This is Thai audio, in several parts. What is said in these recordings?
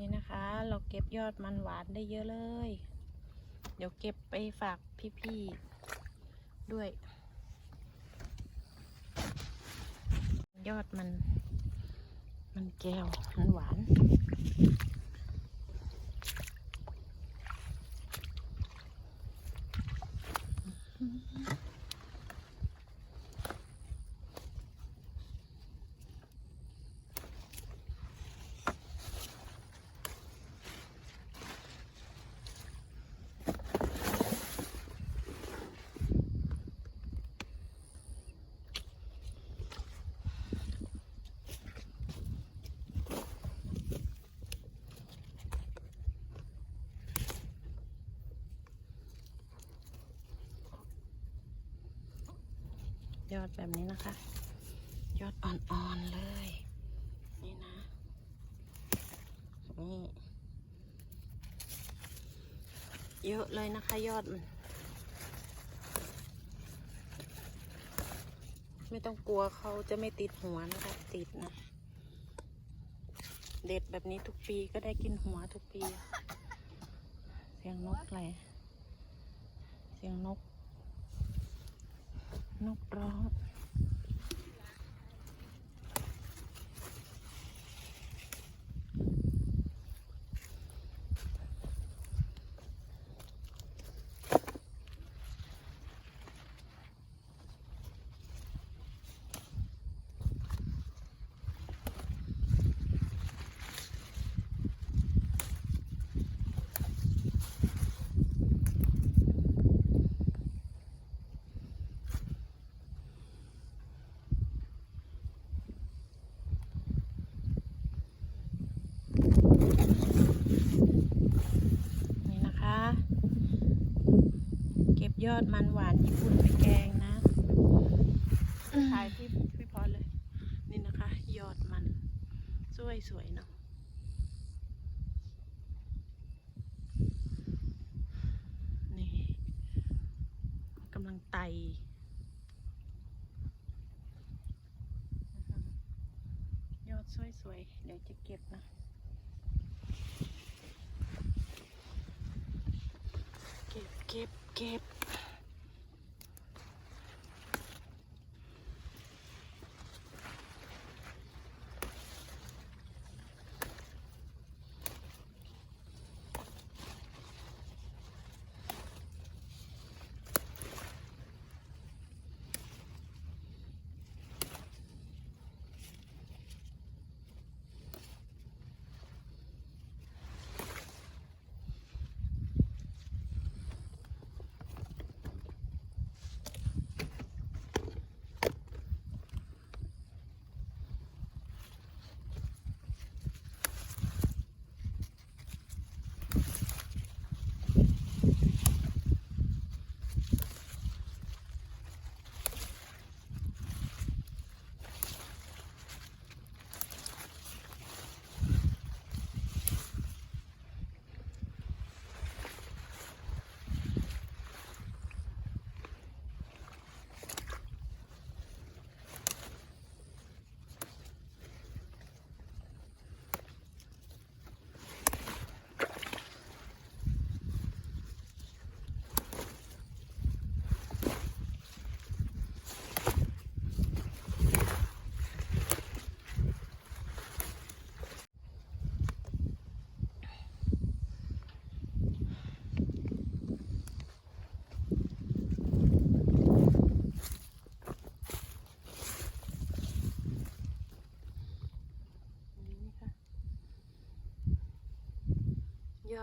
นี่นะคะ เราเก็บยอดมันหวานได้เยอะเลย เดี๋ยวเก็บไปฝากพี่ๆด้วย ยอดมัน มันแก้วมันหวาน ยอดแบบนี้นะคะ ยอดอ่อนๆเลย นี่นะ นี่ เยอะเลยนะคะยอดมันไม่ต้องกลัวเขาจะไม่ติดหัวนะคะติดนะ เด็ดแบบนี้ทุกปีก็ได้กินหัวทุกปี เสียงนกอะไรเสียงนก นกร้อง ยอดมันหวานญี่ปุ่นไปแกงนะถ่ายพี่พี่พรเลย นี่นะคะ ยอดมัน สวยสวยๆเนาะนี่กำลังไตยอดสวยๆ เดี๋ยวจะเก็บนะเก็บเก็บเก็บ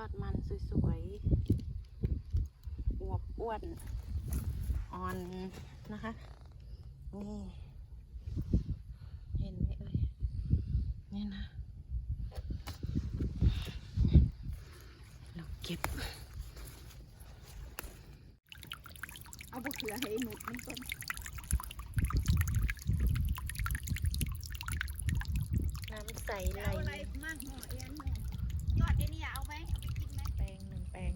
อดมันสวยๆ อวบอ้วน อ่อนนะคะ นี่ เห็นไหมเอ่ย นี่นะ เราเก็บ เอาบะเขือให้หนุดมันต้นน้ำใสไหลเอาอะไรมากห่อเอ็นห่อยอดไอ้นี่เอาไหมเอาไปกินไหม แปลงหนึ่งแปลง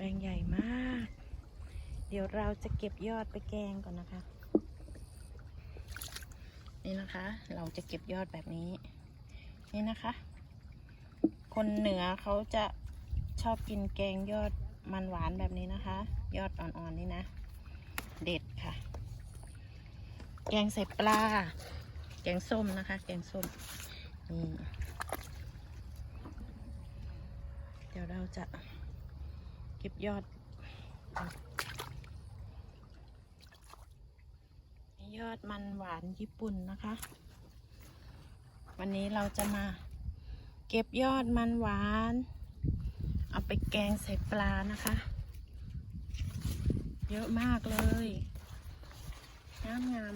แปลงใหญ่มาก เดี๋ยวเราจะเก็บยอดไปแกงก่อนนะคะ นี่นะคะ เราจะเก็บยอดแบบนี้ นี่นะคะ คนเหนือเขาจะชอบกินแกงยอดมันหวานแบบนี้นะคะ ยอดอ่อนๆนี่นะ เด็ดค่ะ แกงใส่ปลา แกงส้มนะคะ แกงส้ม นี่ เดี๋ยวเราจะ เก็บยอด ยอดมันหวานญี่ปุ่นนะคะ วันนี้เราจะมาเก็บยอดมันหวาน เอาไปแกงใส่ปลานะคะ เยอะมากเลยงามงาม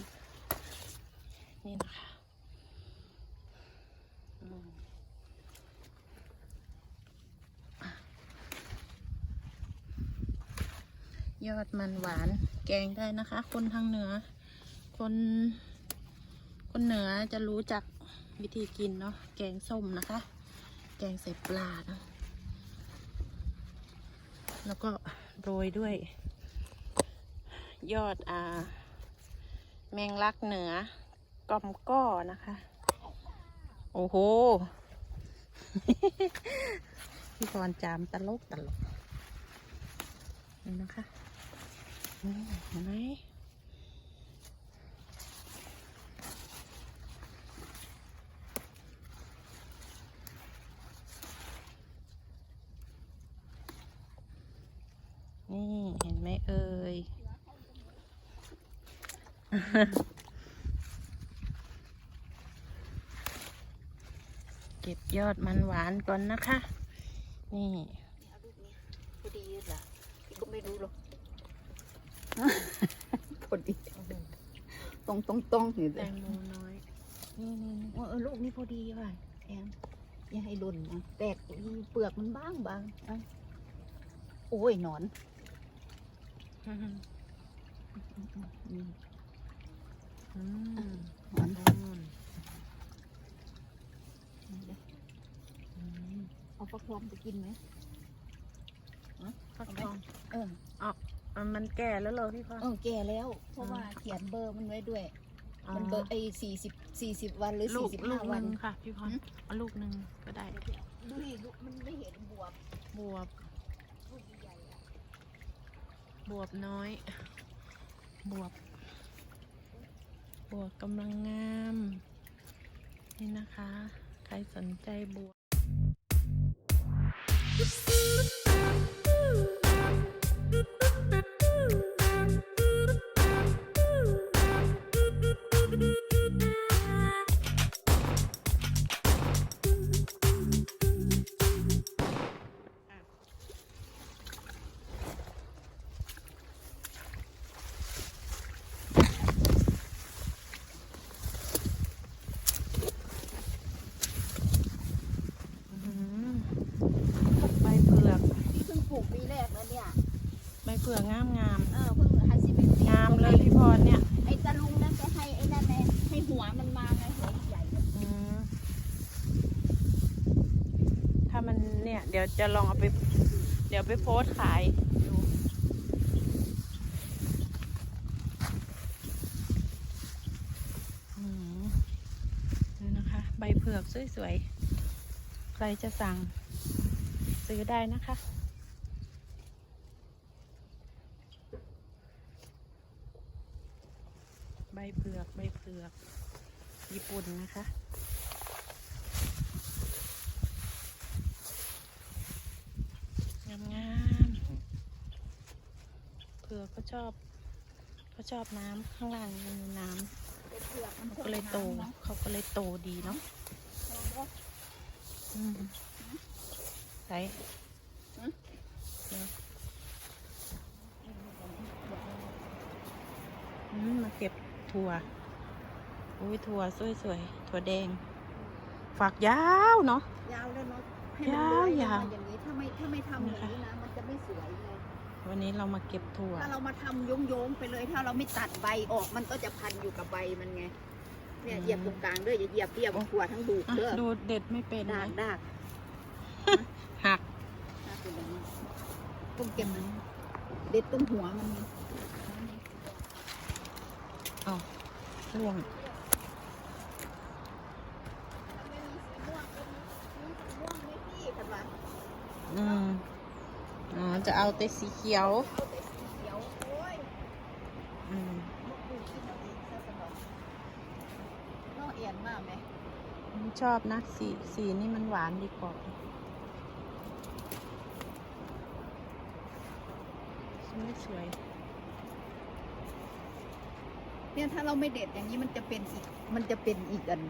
นี่นะคะ ยอดมันหวานแกงได้นะคะ คนทางเหนือ คน คนเหนือจะรู้จักวิธีกินเนาะแกงส้มนะคะ แกงใส่ปลานะแล้วก็โรยด้วย ยอดอ่า แมงลักเหนือกอมก้อนะคะ โอ้โหพี่พรจามตลกตลกนี่นะคะ เห็นไหมนี่เห็นไหมเอ่ย เก็บยอดมันหวานก่อนนะคะ นี่พอดีเหรอพี่ก็ไม่รู้หรอก พอดีตรงตรงตรงๆนี่แตเลยงโมน้อยนี่นี่นี่เออลูกนี้พอดีว่ะแอนอย่าให้หล่นนะแตกเปลือกมันบ้างบางเอาโอ้ยหนอนอืมอืมอืมหนอนนู่นนี่เด้ออืมเอาฟักทองไปกินไหมฟักทองเอออะ มันแก่แล้วเหรอพี่พร เออแก่แล้ว เพราะว่าเขียนเบอร์มันไว้ด้วย มันเบอร์ไอ้สี่สิบสี่สิบวันหรือลูสี่กสิบลูห้ากหวันนึ่งค่ะ พี่พรหืม เอาลูกหนึ่งก็ได้ดูดิลูกมันไม่เห็นบวบบวบ ลูกใหญ่ๆอะบวบน้อย บวบ บวบกำลังงาม นี่นะคะ ใครสนใจบวบอื้ ผือกงามงามเออเพิ่งให้สิบเอ็ดปีงามเลยพี่พรเนี่ยไอ้ตาลุงนั่นจะให้ไอ้นั่นไงให้หัวมันมาไงหัวมันใหญ่เลยอืมถ้ามันเนี่ย เดี๋ยวจะลองเอาไป เดี๋ยวไปโพสต์ขายดูอืมนี่นะคะ ใบเผือกสวยๆ ใครจะสั่งซื้อได้นะคะ ใบเผือกือกญี่ปุ่นนะคะ งามงามๆเผือกก็ชอบเขาชอบน้ำข้างล่างมีน้ำเขาก็เลยโตเขาก็เลยโตดีเนาะอืมใส่มมาเก็บถั่ว อุ้ยถั่วสวยๆถั่วแดง ฝักยาวเนาะ ยาวเลยเนาะให้มันเลื้อยยาวมาอย่างนี้ถ้าไม่ถ้าไม่ทำอย่างนี้นะมันจะไม่สวยเลยวันนี้เรามาเก็บถั่ว ถ้าเรามาทำโยงๆไปเลยถ้าเราไม่ตัดใบออกมันก็จะพันอยู่กับใบมันไงเนี่ยอืม เหยียบตรงกลางด้วยอย่าเหยียบเรียบหัวทั้งดูกอะเด้อดูเด็ดไม่เป็นดากนะดากหักดากเป็นแบบนี้ต้องเก็บมันเด็ดตรงหัวมันนี่อ๋อร่วงไม่มีสีม่วงก็มีมีสีม่วงไหมพี่ จะเอาแต่สีเขียวเอาแต่สีเขียวโอ้ยอืมลูกปูกินเอาเองซะสนองน้องเอียนมากไหมชอบนะสีสีนี่มันหวานดีกว่าสวยสวย เนี่ยถ้าเราไม่เด็ดอย่างนี้มันจะเป็นอีกมันจะเป็นอีกอัน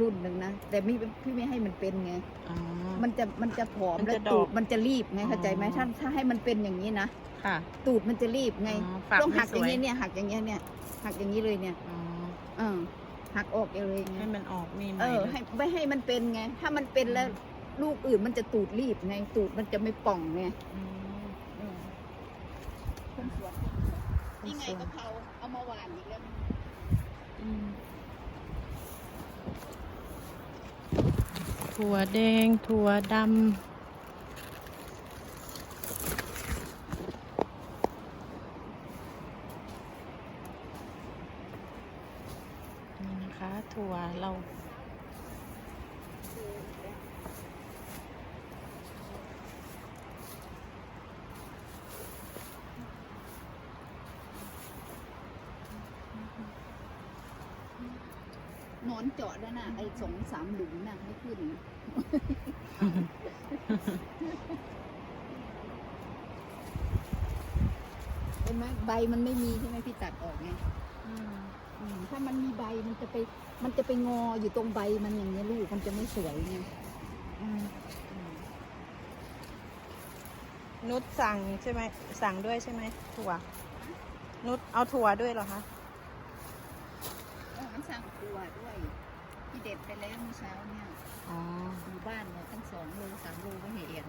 รุ่นหนึ่งนะแต่ไม่พี่ไม่ให้มันเป็นไง อ๋อ มันจะมันจะผอมมันและจะดอกตูดมันจะรีบไงอ๋อเข้าใจไหมถ้าถ้าให้มันเป็นอย่างนี้นะค่ะ ตูดมันจะรีบไงอ๋อฝักต้องหักไม่อสวย ย่างนี้เนี่ยหักอย่างเงี้ยเนี่ยหักอย่างนี้เลยเนี่ยอ๋อเออหักออกเลยไงให้มันออกนี่ไหม เออให้ไม่ให้มันเป็นไง ถ้ามันเป็นแล้วลูกอื่นมันจะตูดรีบไงตูดมันจะไม่ป่องไงอืม เออคนสวนนี่ไงกะเพราเอามาหวานอีกแล้วอืม ถั่วแดง ถั่วดำนี่นะคะ ถั่วเรา นอนเจาะแล้วนะไอ้สองสามหลุมน่ะไม่ขึ้น เห็นไหมใบมันไม่มีใช่ไหมพี่ตัดออกไงอืมอืมถ้ามันมีใบมันจะไป มันจะไปงออยู่ตรงใบมันอย่างเงี้ยลูกมันจะไม่สวยไงอืมนุชสั่งใช่ไหมสั่งด้วยใช่ไหมถั่ว นุชเอาถั่วด้วยเหรอคะเออ มันสั่งตัวด้วยที่เด็ดไปแล้วเมื่อเช้าเนี่ยอ๋ออยู่บ้านเนี่ยตั้งสองโลสามโลก็เห็น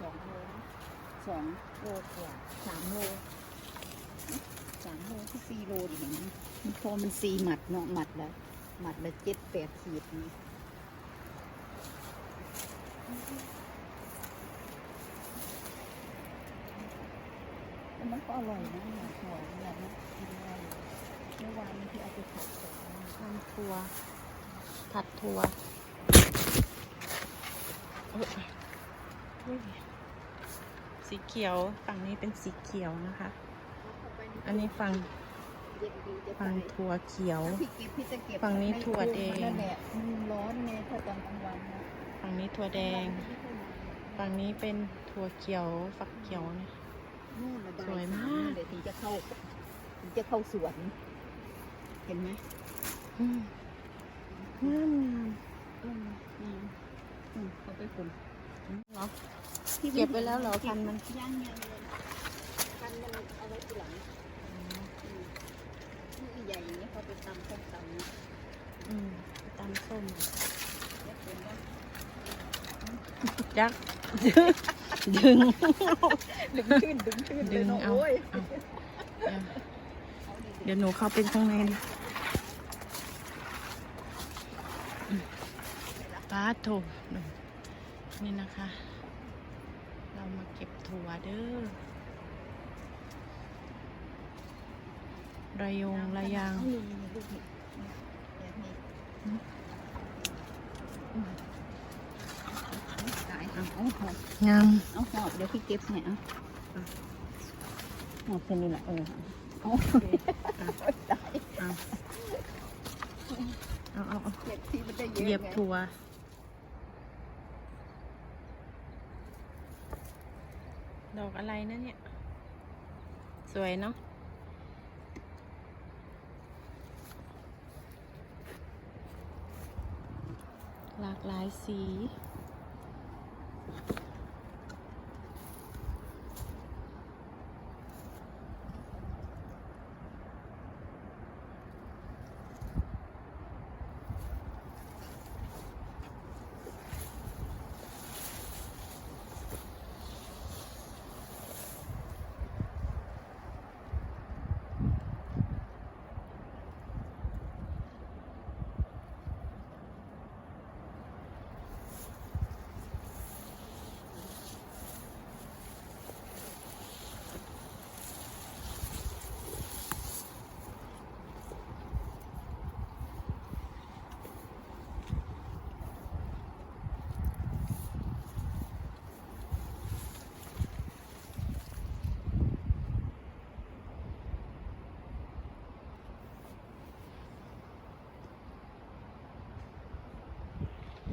สองโลสองโลกว่าสามโลสามโลที่สี่โลดิเห็นไหมมันพอมันสี่หมัดเนาะหมัดละหมัดละเจ็ดแปดขีดนี่แต่มันก็อร่อยนะหอยหอยแบบนี้กินได้เมื่อวานที่เอาไปผัดกับ ทำถั่วผัดถั่วเอ้ยอุ้ยสีเขียวฝั่งนี้เป็นสีเขียวนะคะ อันนี้ฝั่งเย็นดีจะฝั่งไปถั่วเขียวพี่เก็บพี่จะเก็บฝั่งนี้ให้ถั่วแดงนั่นแหละมันร้อนไงถ้าตอนกลางวันนะฝั่งนี้ถั่วแดง ฝั่งนี้เป็นถั่วเขียวฝักเขียวเนี่ยนู่นน่ะบ่สวยมากเดี๋ยวถึงจะเข้าถึงจะเข้าสวน เห็นไหมอืม งามงามเขาไปคนเนาะเก็บไว้แล้วเหรอพันมันย่างยังเลยพันมันเอาไว้ทีหลังอืมลูกใหญ่อย่างนี้เขาไปตำส้มตำอืมตำส้มเรียกเป็นว่ายักดึง ดึงขึ้นดึงขึ้นดึงเอาเดี๋ยวหนูเข้าไปข้างในนะอืมป้า โถนี่นะคะ เรามาเก็บถั่วเด้อระยงระยางเอานี่นี่ลูกนี่แบบนี้อืมอืมตายเอาเอาหอบงามเอาหอบเดี๋ยวพี่เก็บให้เอาเอาหอบแค่นี้แหละเออเอาตายเอาเอาเอาเอาเก็บที่มันได้เยเหยียอะบไงถั่ว ดอกอะไรนะเนี่ย สวยเนาะหลากหลายสี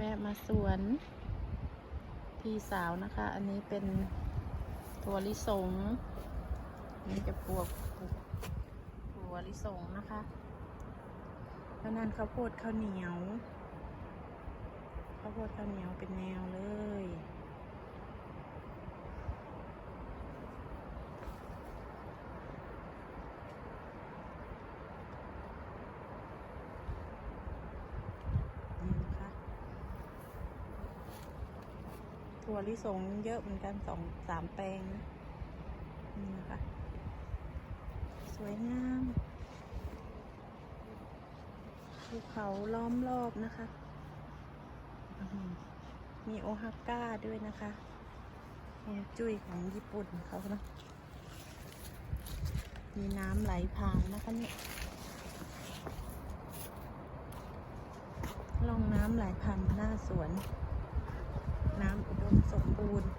แวะมาสวนพี่สาวนะคะ อันนี้เป็นถั่วลิสงนี่จะปวกถั่วลิสงนะคะแล้วนั่นข้าวโพดข้าวเหนียวข้าวโพดข้าวเหนียวเป็นแนวเลย นี่นะคะ ถั่วลิสงเยอะเหมือนกันสองสามแปลงนี่นะคะ สวยงามภูเขาล้อมรอบนะคะ มีโอฮาก้าด้วยนะคะฮวงจุ้ยของญี่ปุ่นเขาเนอะมีน้ำไหลผ่านนะคะเนี่ยลองน้ำไหลผ่านหน้าสวน น้ำอุดมสมบูรณ์